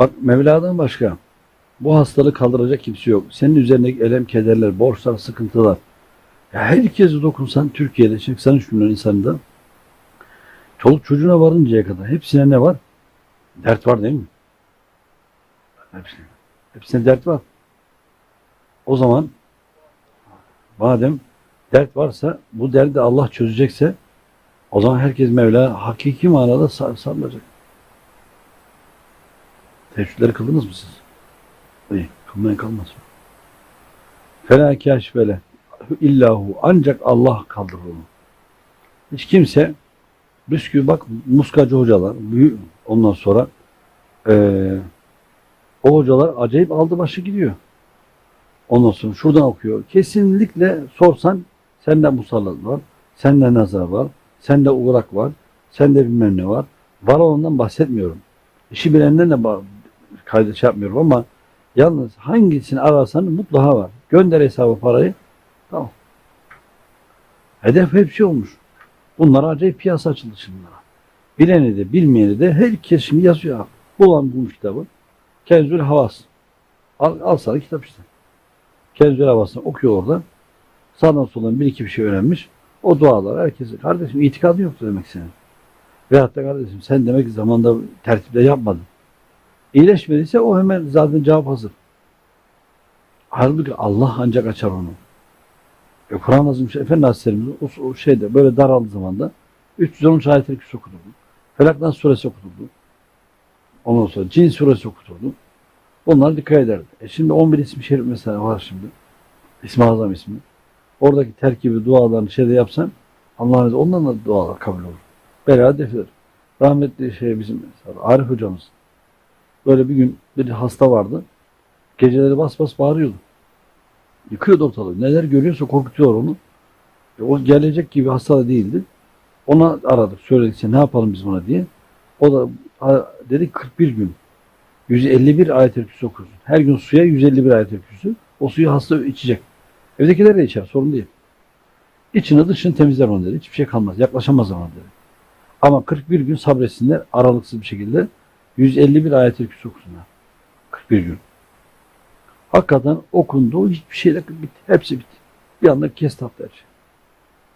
Bak Mevla'dan başka bu hastalığı kaldıracak kimse yok. Senin üzerindeki elem, kederler, borçlar, sıkıntılar. Ya herkese dokunsan Türkiye'de 83 milyon insanda çoluk çocuğuna varıncaya kadar hepsine ne var? Dert var değil mi? Hepsine. Hepsine dert var. O zaman madem dert varsa bu derdi Allah çözecekse o zaman herkes Mevla hakiki manada sar- sarılacak. Teheccüdleri kıldınız mı siz? İyi, kılmayan kalmaz. Fela kâşfele illahu ancak Allah kaldırır onu. Hiç kimse bisküvi bak muskacı hocalar büyük ondan sonra eee, o hocalar acayip aldı başı gidiyor. Ondan sonra şuradan okuyor. Kesinlikle sorsan sende musallat var, sende nazar var, sende uğrak var, sende bilmem ne var. Var olandan bahsetmiyorum. İşi bilenden de kaydı şey yapmıyorum ama yalnız hangisini ararsan mutlaka var. Gönder hesabı parayı. Tamam. Hedef hepsi olmuş. Bunlara acayip piyasa bunlara. Bileni de bilmeyeni de herkes şimdi yazıyor. Bulan bulmuş kitabı. Kenzül Havas. Al, al sana kitap işte. Kenzül Havas'ını okuyor orada. Sağdan soldan bir iki bir şey öğrenmiş. O dualar herkese. Kardeşim itikadı yoktu demek senin. Veyahut da kardeşim sen demek ki zamanda tertiple yapmadın. İyileşmediyse o hemen zaten cevap hazır. Halbuki Allah ancak açar onu. E, Kur'an yazmış Efendi Hazretlerimiz o, o şeyde böyle daraldığı zamanda 313 ayet-i kürsü okudurdu. Felaknas suresi okudurdu. Ondan sonra Cin suresi okudurdu. Bunlar dikkat ederdi. E şimdi 11 ismi şerif mesela var şimdi. İsmi Azam ismi. Oradaki terkibi dualarını şeyde yapsan Allah'ın izniyle ondan da dualar kabul olur. Bela defilir. Rahmetli şey bizim mesela Arif hocamız. Böyle bir gün bir hasta vardı. Geceleri bas bas bağırıyordu. Yıkıyordu ortalığı. Neler görüyorsa korkutuyor onu. E, o gelecek gibi hasta da değildi. Ona aradık. Söyledik işte ne yapalım biz buna diye. O da dedi 41 gün. 151 ayet-el kürsü okursun. Her gün suya 151 ayet-el kürsü. O suyu hasta içecek. Evdekiler de içer. Sorun değil. İçini dışını temizler onu dedi. Hiçbir şey kalmaz. Yaklaşamaz ona dedi. Ama 41 gün sabretsinler aralıksız bir şekilde 151 ayet-el kürsü okusunlar. 41 gün. Hakikaten okundu. Hiçbir şeyle bitti. Hepsi bitti. Bir anda kes her şey.